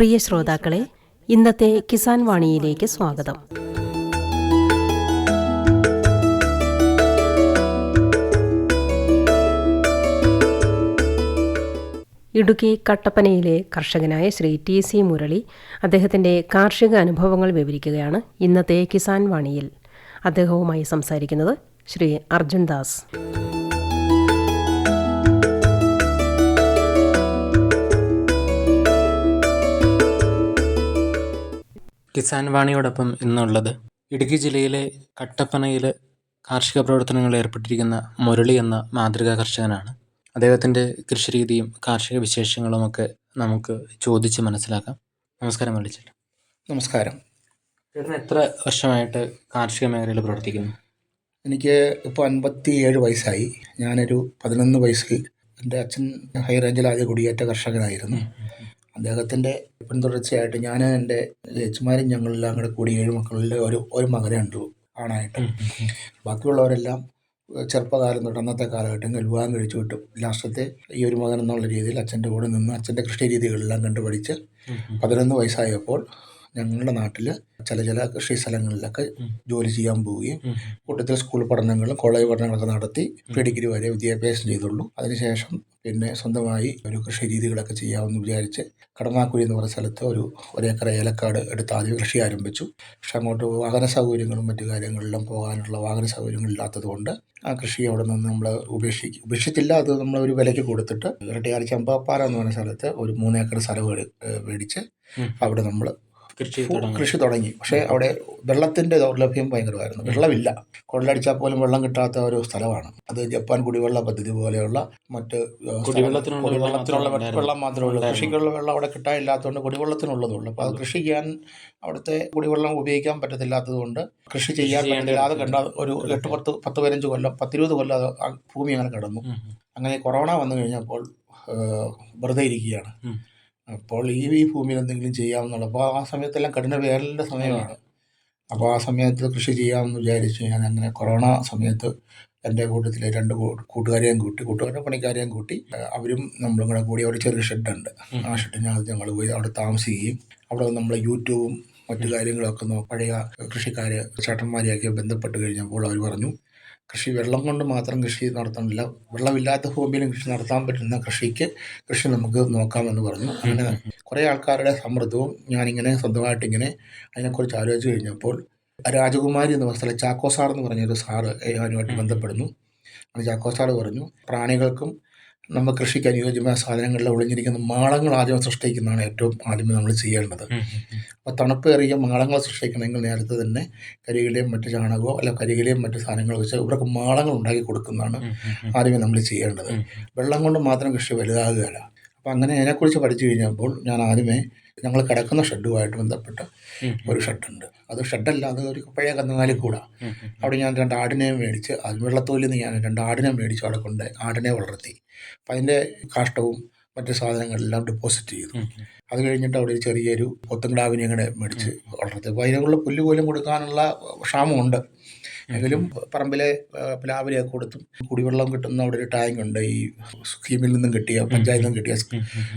പ്രിയ ശ്രോതാക്കളെ ഇന്നത്തെ കിസാൻ വാണിയിലേക്ക് സ്വാഗതം. ഇടുക്കി കട്ടപ്പനയിലെ കർഷകനായ ശ്രീ ടി സി മുരളി അദ്ദേഹത്തിന്റെ കാർഷിക അനുഭവങ്ങൾ വിവരിക്കുകയാണ് ഇന്നത്തെ കിസാൻ വാണിയിൽ. അദ്ദേഹവുമായി സംസാരിക്കുന്നത് ശ്രീ അർജുൻ ദാസ്. കിസാൻ വാണിയോടൊപ്പം ഇന്നുള്ളത് ഇടുക്കി ജില്ലയിലെ കട്ടപ്പനയിൽ കാർഷിക പ്രവർത്തനങ്ങളിൽ ഏർപ്പെട്ടിരിക്കുന്ന മുരളി എന്ന മാതൃകാ കർഷകനാണ്. അദ്ദേഹത്തിന്റെ കൃഷിരീതിയും കാർഷിക വിശേഷങ്ങളുമൊക്കെ നമുക്ക് ചോദിച്ച് മനസ്സിലാക്കാം. നമസ്കാരം മുരളിച്ചേട്ടൻ നമസ്കാരം. ചേട്ടൻ എത്ര വർഷമായിട്ട് കാർഷിക മേഖലയിൽ പ്രവർത്തിക്കുന്നു? എനിക്ക് ഇപ്പോൾ അൻപത്തി ഏഴ് വയസ്സായി. ഞാനൊരു പതിനൊന്ന് വയസ്സിൽ എന്റെ അച്ഛൻ ഹൈറേഞ്ചിൽ ആദ്യ കുടിയേറ്റ കർഷകനായിരുന്നു. അദ്ദേഹത്തിന്റെ പിന്തുടർച്ചയായിട്ട് ഞാൻ എന്റെ ചേച്ചിമാരും ഞങ്ങളെല്ലാം കൂടെ കൂടി ഏഴ് മക്കളിൽ ഒരു ഒരു മകനെ ഉണ്ടു ആണായിട്ട്. ബാക്കിയുള്ളവരെല്ലാം ചെറുപ്പകാലം തൊട്ട് അന്നത്തെ കാലഘട്ടം വിവാഹം കഴിച്ചു വിട്ടു. ലാസ്റ്റത്തെ ഈ ഒരു മകൻ എന്നുള്ള രീതിയിൽ അച്ഛന്റെ കൂടെ നിന്ന് അച്ഛന്റെ കൃഷി രീതികളെല്ലാം കണ്ടുപഠിച്ച് പതിനൊന്ന് വയസ്സായപ്പോൾ ഞങ്ങളുടെ നാട്ടിൽ ചില ചില കൃഷി സ്ഥലങ്ങളിലൊക്കെ ജോലി ചെയ്യാൻ പോവുകയും കൂട്ടത്തിൽ സ്കൂൾ പഠനങ്ങളും കോളേജ് പഠനങ്ങളൊക്കെ നടത്തി പ്രീ ഡിഗ്രി വരെ വിദ്യാഭ്യാസം ചെയ്തുള്ളൂ. അതിനുശേഷം പിന്നെ സ്വന്തമായി ഒരു കൃഷി രീതികളൊക്കെ ചെയ്യാമെന്ന് വിചാരിച്ച് കടമാക്കുഴി എന്ന് പറഞ്ഞ സ്ഥലത്ത് ഒരു ഒരേക്കർ ഏലക്കാട് എടുത്ത് ആദ്യം കൃഷി ആരംഭിച്ചു. പക്ഷെ അങ്ങോട്ട് വാഹന സൗകര്യങ്ങളും മറ്റു കാര്യങ്ങളിലും പോകാനുള്ള വാഹന സൗകര്യങ്ങൾ ഇല്ലാത്തതുകൊണ്ട് ആ കൃഷി അവിടെ നിന്ന് നമ്മൾ ഉപേക്ഷിക്കും ഉപേക്ഷിച്ചില്ല അത് നമ്മൾ ഒരു വിലയ്ക്ക് കൊടുത്തിട്ട് ഇരട്ടിയാർ ചമ്പാപ്പാറ എന്ന് പറഞ്ഞ സ്ഥലത്ത് ഒരു മൂന്നേക്കർ സ്ഥലം മേടിച്ച് അവിടെ നമ്മൾ കൃഷി തുടങ്ങി. കൃഷി തുടങ്ങി. പക്ഷേ അവിടെ വെള്ളത്തിന്റെ ദൗർലഭ്യം ഭയങ്കരമായിരുന്നു. വെള്ളമില്ല. കൊള്ളടിച്ചാൽ പോലും വെള്ളം കിട്ടാത്ത ഒരു സ്ഥലമാണ്. അത് ജപ്പാൻ കുടിവെള്ള പദ്ധതി പോലെയുള്ള മറ്റ് കുടിവെള്ളത്തിനുള്ള വെള്ളം മാത്രമേ ഉള്ളൂ. കൃഷിക്കുള്ള വെള്ളം അവിടെ കിട്ടാനില്ലാത്തതുകൊണ്ട് കുടിവെള്ളത്തിനുള്ളതുള്ളൂ. അപ്പോൾ അത് കൃഷി ചെയ്യാൻ അവിടുത്തെ കുടിവെള്ളം ഉപയോഗിക്കാൻ പറ്റത്തില്ലാത്തത് കൊണ്ട് കൃഷി ചെയ്യാൻ പറ്റില്ലാതെ കണ്ട ഒരു എട്ട് പത്ത് പത്ത് പതിനഞ്ച് കൊല്ലം പത്തിരുപത് കൊല്ലം അത് ഭൂമി അങ്ങനെ കിടന്നു. അങ്ങനെ കൊറോണ വന്നു കഴിഞ്ഞപ്പോൾ വെറുതെ ഇരിക്കുകയാണ്. അപ്പോൾ ഈ ഈ ഭൂമിയിൽ എന്തെങ്കിലും ചെയ്യാമെന്നുള്ള അപ്പോൾ ആ സമയത്തെല്ലാം കഠിന വേനലിന്റെ സമയമാണ്. അപ്പോൾ ആ സമയത്ത് കൃഷി ചെയ്യാമെന്ന് വിചാരിച്ചു ഞാൻ അങ്ങനെ കൊറോണ സമയത്ത് എന്റെ കൂട്ടത്തിലെ രണ്ട് കൂട്ടുകാരെയും കൂട്ടി കൂട്ടുകാരുടെ പണിക്കാരെയും കൂട്ടി അവരും നമ്മളും കൂടെ കൂടി അവിടെ ചെറിയ ഷെഡുണ്ട്. ആ ഷെഡിനകത്ത് ഞങ്ങൾ പോയി അവിടെ താമസിക്കുകയും അവിടെ നമ്മൾ യൂട്യൂബും മറ്റു കാര്യങ്ങളൊക്കെ പഴയ കൃഷിക്കാർ ചേട്ടന്മാരെയൊക്കെ ബന്ധപ്പെട്ട് കഴിഞ്ഞപ്പോൾ അവർ പറഞ്ഞു കൃഷി വെള്ളം കൊണ്ട് മാത്രം കൃഷി നടത്തണില്ല വെള്ളമില്ലാത്ത ഭൂമിയിലും കൃഷി നടത്താൻ പറ്റുന്ന കൃഷിക്ക് കൃഷി നമുക്ക് നോക്കാമെന്ന് പറഞ്ഞു. അങ്ങനെ കുറേ ആൾക്കാരുടെ സമ്മർദ്ദവും ഞാനിങ്ങനെ സ്വന്തമായിട്ട് ഇങ്ങനെ അതിനെക്കുറിച്ച് ആലോചിച്ച് കഴിഞ്ഞപ്പോൾ രാജകുമാരി എന്ന് പറഞ്ഞ സ്ഥലം ചാക്കോ സാർ എന്ന് പറഞ്ഞൊരു സാറ് അതിനുമായിട്ട് ബന്ധപ്പെടുന്നു. ചാക്കോ സാറ് പറഞ്ഞു പ്രാണികൾക്കും നമ്മൾ കൃഷിക്ക് അനുയോജ്യമായ സാധനങ്ങളിൽ ഒളിഞ്ഞിരിക്കുന്ന മാളങ്ങൾ ആദ്യം സൃഷ്ടിക്കുന്നതാണ് ഏറ്റവും ആദ്യമേ നമ്മൾ ചെയ്യേണ്ടത്. അപ്പോൾ തണുപ്പേറിയ മാളങ്ങൾ സൃഷ്ടിക്കണമെങ്കിൽ നേരത്തെ തന്നെ കരികിലെയും മറ്റ് ചാണകമോ അല്ല കരികിലെയും മറ്റ് സാധനങ്ങൾ വെച്ച് ഇവർക്ക് മാളങ്ങൾ ഉണ്ടാക്കി കൊടുക്കുന്നതാണ് ആദ്യമേ നമ്മൾ ചെയ്യേണ്ടത്. വെള്ളം കൊണ്ട് മാത്രം കൃഷി വലുതാകുകയില്ല. അപ്പോൾ അങ്ങനെ അതിനെക്കുറിച്ച് പഠിച്ചു കഴിഞ്ഞപ്പോൾ ഞാൻ ആദ്യമേ ഞങ്ങൾ കിടക്കുന്ന ഷെഡുമായിട്ട് ബന്ധപ്പെട്ട ഒരു ഷെഡുണ്ട്. അത് ഷെഡല്ല അത് ഒരു പഴയ കന്നുകാലി കൂടാ. അവിടെ ഞാൻ രണ്ട് ആടിനെ മേടിച്ച് അത് വെള്ളത്തോലിൽ നിന്ന് ഞാൻ രണ്ട് ആടിനെ മേടിച്ച് അവിടെ കൊണ്ട് ആടിനെ വളർത്തി. അപ്പം അതിന്റെ കാഷ്ടവും മറ്റു സാധനങ്ങളെല്ലാം ഡെപ്പോസിറ്റ് ചെയ്തു. അത് കഴിഞ്ഞിട്ട് അവിടെ ഒരു ചെറിയൊരു പൊത്തുംകിടാവിനെ ഇങ്ങനെ മേടിച്ച് വളർത്തി. അപ്പോൾ അതിനുള്ള പുല്ല് പോലും കൊടുക്കാനുള്ള ക്ഷാമമുണ്ട്. എങ്കിലും പറമ്പിലെ പ്ലാവിലെയൊക്കെ കൊടുത്തും കുടിവെള്ളം കിട്ടുന്ന അവിടെ ഒരു ടാങ്ക് ഉണ്ട്. ഈ സ്കീമിൽ നിന്നും കിട്ടിയ പഞ്ചായത്തിൽ നിന്നും കിട്ടിയ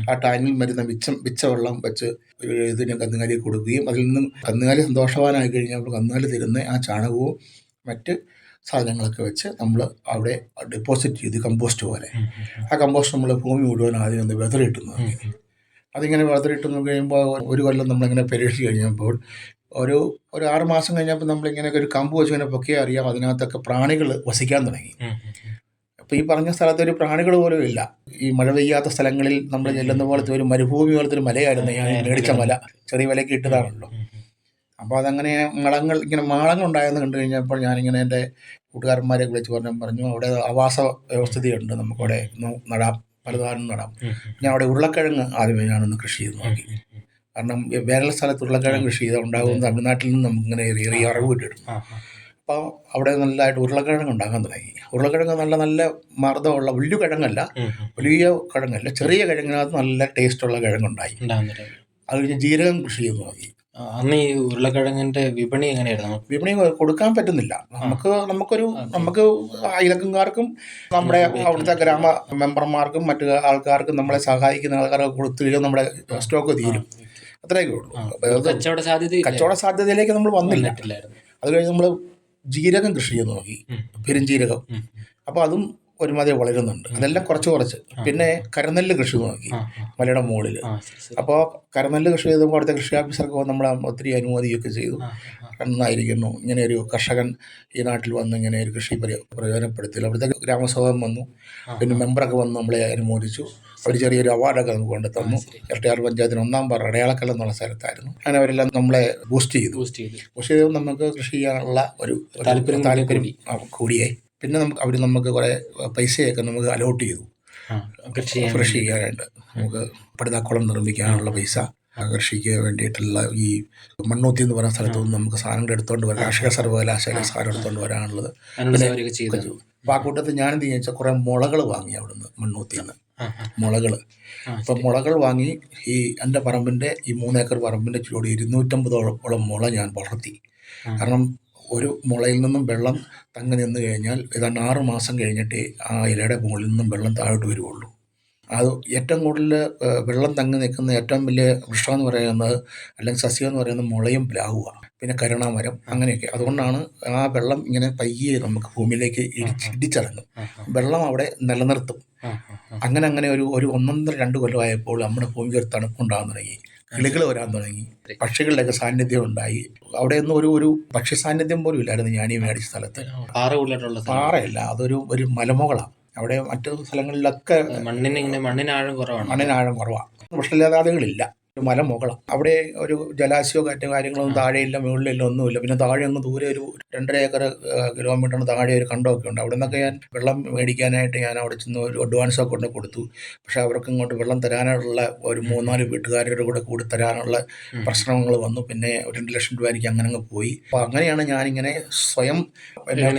ആ ടാങ്കിൽ വരുന്ന മിച്ചം മിച്ച വെള്ളം വെച്ച് ഒരു ഇതിന് കന്നുകാലി കൊടുക്കുകയും അതിൽ നിന്നും കന്നുകാലി സന്തോഷവാനായി കഴിഞ്ഞപ്പോൾ കന്നുകാലി തരുന്ന ആ ചാണകവും മറ്റ് സാധനങ്ങളൊക്കെ വെച്ച് നമ്മൾ അവിടെ ഡെപ്പോസിറ്റ് ചെയ്ത് കമ്പോസ്റ്റ് പോലെ. ആ കമ്പോസ്റ്റ് നമ്മൾ ഭൂമി മുഴുവൻ ആദ്യം ഒന്ന് വെതറിട്ടുന്നു അതിങ്ങനെ നോക്കി കഴിയുമ്പോൾ ഒരു കൊല്ലം നമ്മളിങ്ങനെ പരീക്ഷിച്ച് കഴിഞ്ഞപ്പോൾ ഒരു ഒരു ആറ് മാസം കഴിഞ്ഞപ്പോൾ നമ്മളിങ്ങനെ ഒരു കമ്പ് വെച്ച് ഇങ്ങനെ പൊക്കിയാൽ അറിയാം അതിനകത്തൊക്കെ പ്രാണികൾ വസിക്കാൻ തുടങ്ങി. അപ്പോൾ ഈ പറഞ്ഞ സ്ഥലത്ത് ഒരു പ്രാണികൾ പോലും ഇല്ല. ഈ മഴ പെയ്യാത്ത സ്ഥലങ്ങളിൽ നമ്മൾ ചെല്ലുന്ന പോലത്തെ ഒരു മരുഭൂമി പോലത്തെ ഒരു മലയായിരുന്നു ഞാൻ മേടിച്ച മല. ചെറിയ വിലയ്ക്ക് ഇട്ടതാണല്ലോ. അപ്പോൾ അതങ്ങനെ മളങ്ങൾ ഇങ്ങനെ മാളങ്ങൾ ഉണ്ടായെന്ന് കണ്ടു കഴിഞ്ഞപ്പോൾ ഞാനിങ്ങനെ എന്റെ കൂട്ടുകാരന്മാരെ വിളിച്ച് പറഞ്ഞു പറഞ്ഞു അവിടെ ആവാസ വ്യവസ്ഥയുണ്ട് നമുക്കവിടെ നടാം പലതാനും നടാം. ഞാൻ അവിടെ ഉരുളക്കിഴങ്ങ് ആദ്യമേ ഞാനൊന്ന് കൃഷി ചെയ്ത് നോക്കി. കാരണം വേറെ വേനൽ സ്ഥലത്ത് ഉരുളക്കിഴങ്ങ് കൃഷി ചെയ്താൽ ഉണ്ടാകും തമിഴ്നാട്ടിൽ നിന്ന് നമുക്കിങ്ങനെ ഏറിയ അറിവ് കിട്ടും അപ്പോൾ അവിടെ നല്ലതായിട്ട് ഉരുളക്കിഴങ്ങ് ഉണ്ടാക്കാൻ തുടങ്ങി. ഉരുളക്കിഴങ്ങ് നല്ല നല്ല മർദ്ദമുള്ള വലിയ കിഴങ്ങല്ല. വലിയ കിഴങ്ങല്ല ചെറിയ കിഴങ്ങിനകത്ത് നല്ല ടേസ്റ്റുള്ള കിഴങ്ങുണ്ടായി. അത് കഴിഞ്ഞ് ജീരകം കൃഷി ചെയ്ത് നോക്കി അന്ന് ഈ ഉരുളക്കിഴങ്ങിന്റെ വിപണി എങ്ങനെയായിരുന്നു? വിപണി കൊടുക്കാൻ പറ്റുന്നില്ല. നമുക്ക് നമുക്കൊരു നമുക്ക് അയലക്കംകാർക്കും നമ്മുടെ അവിടുത്തെ ഗ്രാമ മെമ്പർമാർക്കും മറ്റു ആൾക്കാർക്കും നമ്മളെ സഹായിക്കുന്ന ആൾക്കാർക്ക് കൊടുത്തു നമ്മുടെ സ്റ്റോക്ക് തീരും. അത്രയൊക്കെ ഉള്ളൂ. കച്ചവട സാധ്യത കച്ചവട സാധ്യതയിലേക്ക് നമ്മൾ വന്നില്ല. അത് കഴിഞ്ഞ് നമ്മൾ ജീരകം കൃഷി ചെയ്ത് നോക്കി. പെരും പെരുംജീരകം. അപ്പൊ അപ്പോൾ അതും ഒരുമാതിരി വളരുന്നുണ്ട്. അതെല്ലാം കുറച്ച് കുറച്ച്. പിന്നെ കരനെല്ല് കൃഷി നോക്കി മലയുടെ മുകളിൽ അപ്പോൾ കരനെല്ല് കൃഷി ചെയ്തപ്പോൾ അവിടുത്തെ കൃഷി ഓഫീസർക്ക് നമ്മൾ നമ്മളെ ഒത്തിരി അനുമതിയൊക്കെ ചെയ്തു. നന്നായിരിക്കുന്നു. ഇങ്ങനെ ഒരു കർഷകൻ ഈ നാട്ടിൽ വന്ന് ഇങ്ങനെ ഒരു കൃഷി പ്രയോ- പ്രയോജനപ്പെടുത്തി അവിടുത്തെ ഗ്രാമസഭം വന്നു. പിന്നെ മെമ്പറൊക്കെ വന്ന് നമ്മളെ അനുമോദിച്ചു. അവർ ചെറിയൊരു അവാർഡൊക്കെ നമുക്ക് കൊണ്ട് തന്നു. ഇരട്ടിയാർ പഞ്ചായത്തിന് ഒന്നാം പാറ അടയാളക്കൽ എന്നുള്ള സ്ഥലത്തായിരുന്നു. അങ്ങനെ അവരെല്ലാം നമ്മളെ ബൂസ്റ്റ് ചെയ്തു. ബൂസ്റ്റ് ചെയ്തു. ബൂസ്റ്റ് ചെയ്ത് നമുക്ക് കൃഷി ചെയ്യാനുള്ള ഒരു താല്പര്യം താല്പര്യം കൂടി. കൂടിയായി. പിന്നെ നമുക്ക് അവിടെ നമുക്ക് കുറേ പൈസയൊക്കെ നമുക്ക് അലോട്ട് ചെയ്തു. കൃഷി കൃഷി ചെയ്യാനായിട്ട്. നമുക്ക് പടുതാക്കുളം നിർമ്മിക്കാനുള്ള പൈസ കൃഷിക്ക് വേണ്ടിയിട്ടുള്ള ഈ മണ്ണൂത്തി എന്ന് പറയുന്ന സ്ഥലത്ത് നിന്ന് നമുക്ക് സാധനങ്ങൾ എടുത്തുകൊണ്ട് വരാം. കാർഷിക സർവകലാശാല സാധനം എടുത്തുകൊണ്ട് വരാനുള്ളത്. അപ്പൊ അപ്പോൾ ആ കൂട്ടത്തിൽ ഞാൻ എന്ത് വെച്ചാൽ കുറേ മുളകൾ വാങ്ങി അവിടുന്ന് മണ്ണൂത്തിയിൽ നിന്ന്. മുളകൾ അപ്പൊ മുളകൾ വാങ്ങി ഈ എന്റെ പറമ്പിന്റെ ഈ മൂന്നേക്കർ പറമ്പിന്റെ ചൂട് ഇരുന്നൂറ്റമ്പതോളം മുള ഞാൻ വളർത്തി. കാരണം ഒരു മുളയിൽ നിന്നും വെള്ളം തങ്ങി നിന്ന് കഴിഞ്ഞാൽ ഏതാണ്ട് ആറ് മാസം കഴിഞ്ഞിട്ട് ആ ഇലയുടെ മുകളിൽ നിന്നും വെള്ളം താഴോട്ട് വരുവുള്ളൂ. അത് ഏറ്റവും കൂടുതൽ വെള്ളം തങ്ങി നിൽക്കുന്ന ഏറ്റവും വലിയ വൃക്ഷം എന്ന് പറയുന്നത് അല്ലെങ്കിൽ സസ്യം എന്ന് പറയുന്നത് മുളയും പ്ലാവുക പിന്നെ കരുണാമരം അങ്ങനെയൊക്കെ. അതുകൊണ്ടാണ് ആ വെള്ളം ഇങ്ങനെ പയ്യെ നമുക്ക് ഭൂമിയിലേക്ക് ഇടിച്ച് ഇടിച്ചിറങ്ങും വെള്ളം അവിടെ നിലനിർത്തും. അങ്ങനെ അങ്ങനെ ഒരു ഒരു ഒന്നൊന്നര രണ്ട് കൊല്ലമായപ്പോൾ നമ്മുടെ ഭൂമിക്ക് ഒരു തണുപ്പുണ്ടാകാൻ തുടങ്ങി. കിളികൾ വരാൻ തുടങ്ങി. പക്ഷികളുടെയൊക്കെ സാന്നിധ്യം ഉണ്ടായി. അവിടെ ഒന്നും ഒരു ഒരു പക്ഷി സാന്നിധ്യം പോലും ഇല്ലായിരുന്നു ഞാൻ ഈ മേടിച്ച സ്ഥലത്ത്. പാറ ഉള്ളിട്ടുള്ള പാറയല്ല അതൊരു ഒരു മലമുകളാണ് അവിടെ മറ്റു സ്ഥലങ്ങളിലൊക്കെ മണ്ണിന് ഇങ്ങനെ മണ്ണിനാഴം കുറവാണ്. മണ്ണിനാഴം കുറവാണ് വൃക്ഷലതാദികളില്ല ഒരു മലമുകള അവിടെ ഒരു ജലാശയമോ മറ്റു കാര്യങ്ങളൊന്നും താഴെയില്ല മുകളിലില്ല ഒന്നുമില്ല. പിന്നെ താഴെ അങ്ങ് ദൂരെ ഒരു രണ്ടര ഏക്കർ കിലോമീറ്ററിന് താഴെ ഒരു കണ്ടമൊക്കെ ഉണ്ട്. അവിടെ നിന്നൊക്കെ ഞാൻ വെള്ളം മേടിക്കാനായിട്ട് ഞാൻ അവിടെ ചെന്ന് ഒരു അഡ്വാൻസ് ഒക്കെ കൊണ്ട് കൊടുത്തു. പക്ഷെ അവർക്ക് ഇങ്ങോട്ട് വെള്ളം തരാനുള്ള ഒരു മൂന്നാൽ വീട്ടുകാരുടെ കൂടെ കൂടി തരാനുള്ള പ്രശ്നങ്ങൾ വന്നു. പിന്നെ ഒരു രണ്ട് ലക്ഷം രൂപ എനിക്ക് അങ്ങനെ അങ്ങ് പോയി. അപ്പോൾ അങ്ങനെയാണ് ഞാനിങ്ങനെ സ്വയം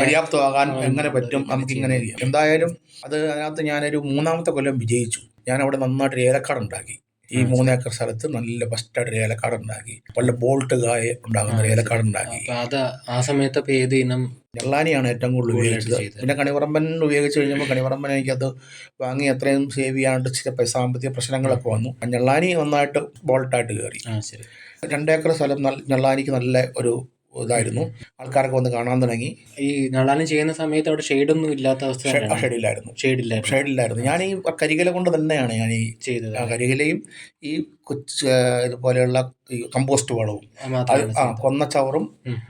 പര്യാപ്തമാകാൻ എങ്ങനെ പറ്റും നമുക്കിങ്ങനെ എന്തായാലും അത് അതിനകത്ത് ഞാനൊരു മൂന്നാമത്തെ കൊല്ലം വിജയിച്ചു. ഞാൻ അവിടെ നന്നായിട്ട് ഏലക്കാട് ഉണ്ടാക്കി ഈ മൂന്നേക്കർ സ്ഥലത്ത് നല്ല ഫസ്റ്റായിട്ട് ഒരു ഏലക്കാട് ഉണ്ടാക്കി. വല്ല ബോൾട്ട് കായ ഉണ്ടാകുന്ന ഒരു ഏലക്കാട് ഉണ്ടാക്കി. അത് ആ സമയത്ത് ഏത് ഇനം ഞെള്ളാനിയാണ് ഏറ്റവും കൂടുതൽ ഉപയോഗിച്ചത്. പിന്നെ കണിപറമ്പൻ ഉപയോഗിച്ച് കഴിഞ്ഞപ്പോൾ കണിപറമ്പൻ എനിക്കത് വാങ്ങി അത്രയും സേവ് ചെയ്യാണ്ട് ചില സാമ്പത്തിക പ്രശ്നങ്ങളൊക്കെ വന്നു. ഞെള്ളാനി നന്നായിട്ട് ബോൾട്ടായിട്ട് കയറി രണ്ടേക്കർ സ്ഥലം ഞെള്ളാനിക്ക് നല്ല ഒരു ഇതായിരുന്നു. ആൾക്കാരൊക്കെ വന്ന് കാണാൻ തുടങ്ങി. ഈ നടാനും ചെയ്യുന്ന സമയത്ത് അവിടെ ഷെയ്ഡൊന്നും ഇല്ലാത്ത അവസ്ഥ ഷെയ്ഡില്ലായിരുന്നു ഷെഡിലായിരുന്നു ഞാൻ ഈ കരികില കൊണ്ട് തന്നെയാണ് ഞാൻ ഈ ചെയ്തത്. ആ കരികിലയും ഈ കൊച്ച് ഇതുപോലെയുള്ള ഈ കമ്പോസ്റ്റ് വളവും. ആ കൊന്നച്ചവറും.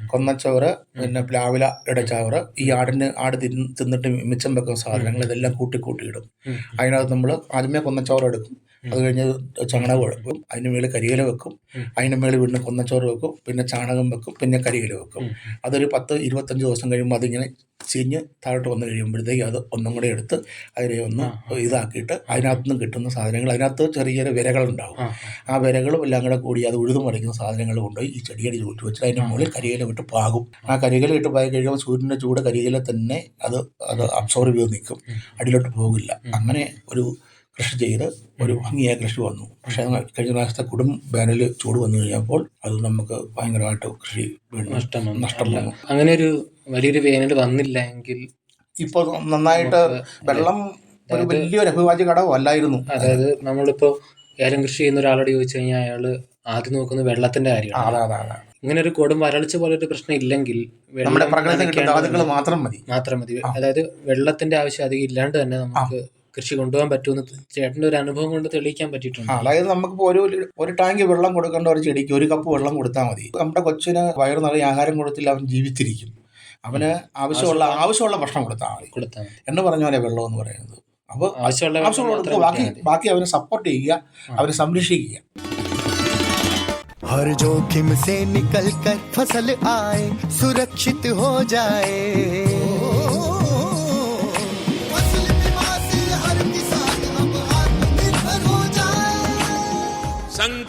കൊന്നച്ചവറ് പിന്നെ പ്ലാവിലയുടെ ചവറ് ഈ ആടിന് ആട് തിന്ന് തിന്നിട്ട് മിച്ചം വെക്കുന്ന സാധനങ്ങൾ ഇതെല്ലാം കൂട്ടി കൂട്ടി ഇടും ഉം. അതിനകത്ത് നമ്മൾ ആദ്യമേ കൊന്നച്ചവറ് എടുക്കും. അത് കഴിഞ്ഞ് ചാണകം വെക്കും. അതിന് മേളിൽ കരിയില വെക്കും. അതിന് മേളിൽ വീണ്ടും കൊന്നച്ചോറ് വെക്കും. പിന്നെ ചാണകം വെക്കും. പിന്നെ കരിയില വെക്കും. അതൊരു പത്ത് ഇരുപത്തഞ്ച് ദിവസം കഴിയുമ്പോൾ അതിങ്ങനെ ചീഞ്ഞ് താഴോട്ട് വന്നു കഴിയുമ്പോഴത്തേക്ക് അത് ഒന്നും കൂടെ എടുത്ത് അതിനെ ഒന്ന് ഇതാക്കിയിട്ട് അതിനകത്ത് നിന്ന് കിട്ടുന്ന സാധനങ്ങൾ. അതിനകത്ത് ചെറിയ ചെറിയ വിരകളുണ്ടാവും. ആ വിരകളും എല്ലാം കൂടെ കൂടി അത് ഉഴുതു മറിക്കുന്ന സാധനങ്ങൾ കൊണ്ടുപോയി ഈ ചെടിയുടെ ചൂട്ട് വെച്ചിട്ട് അതിന്റെ മുകളിൽ കരിയില വിട്ട് പാകും. ആ കരിയില ഇട്ട് പാകി കഴിയുമ്പോൾ സൂര്യന്റെ ചൂട് കരിയില തന്നെ അത് അത് അബ്സോർബ് ചെയ്ത് നിൽക്കും. അടിയിലോട്ട് പോകില്ല. അങ്ങനെ ഒരു കൃഷി ചെയ്ത് ഒരു ഭംഗിയായ കൃഷി വന്നു. പക്ഷേ കഴിഞ്ഞ പ്രാവശ്യത്തെ കൊടും വേനൽ ചൂട് വന്നു കഴിഞ്ഞപ്പോൾ അത് നമുക്ക് ഭയങ്കരമായിട്ട് കൃഷി നഷ്ടം നഷ്ടം വന്നു. അങ്ങനെ ഒരു വലിയൊരു വേനൽ വന്നില്ല എങ്കിൽ ഇപ്പോൾ നന്നായിട്ട് വെള്ളം ഒരു വലിയൊരു അഭിവാജ്യ ഘടകമല്ലായിരുന്നു അതായത് നമ്മളിപ്പോ ഏലം കൃഷി ചെയ്യുന്ന ഒരാളോട് ചോദിച്ചു കഴിഞ്ഞാൽ അയാൾ ആദ്യം നോക്കുന്ന വെള്ളത്തിന്റെ കാര്യമാണ്. ഇങ്ങനെ ഒരു കൊടും വരൾച്ച പോലെ ഒരു പ്രശ്നം ഇല്ലെങ്കിൽ നമ്മുടെ മാത്രം മതി. മാത്രം മതി. അതായത് വെള്ളത്തിന്റെ ആവശ്യം അധികം ഇല്ലാണ്ട് തന്നെ നമുക്ക് കൃഷി കൊണ്ടുപോകാൻ പറ്റുമെന്ന് ചേട്ടന്റെ ഒരു അനുഭവം കൊണ്ട് തെളിയിക്കാൻ പറ്റിയിട്ടുണ്ട് ആ, അതായത് നമുക്കിപ്പോൾ ഒരു ലി- ഒരു ടാങ്ക് വെള്ളം കൊടുക്കേണ്ട ഒരു ചെടിക്ക് ഒരു കപ്പ് വെള്ളം കൊടുത്താൽ മതി നമ്മുടെ കൊച്ചിന് വയറ് നിറയെ ആഹാരം കൊടുത്തില്ല അവൻ ജീവിച്ചിരിക്കും അവന് ആവശ്യമുള്ള ആവശ്യമുള്ള ഭക്ഷണം കൊടുത്താൽ മതി കൊടുത്താൽ മതി എന്ന് പറഞ്ഞ പോലെ വെള്ളം എന്ന് പറയുന്നത് അപ്പോൾ ആവശ്യമുള്ള വെള്ളം ആവശ്യമുള്ള മാത്രം കൊടുക്കുക ബാക്കി കിട്ടിയാൽ മതി. ബാക്കി അവനെ സപ്പോർട്ട് ചെയ്യുക അവനെ സംരക്ഷിക്കുക हर जोखिम से निकल कर फसल आए सुरक्षित हो जाए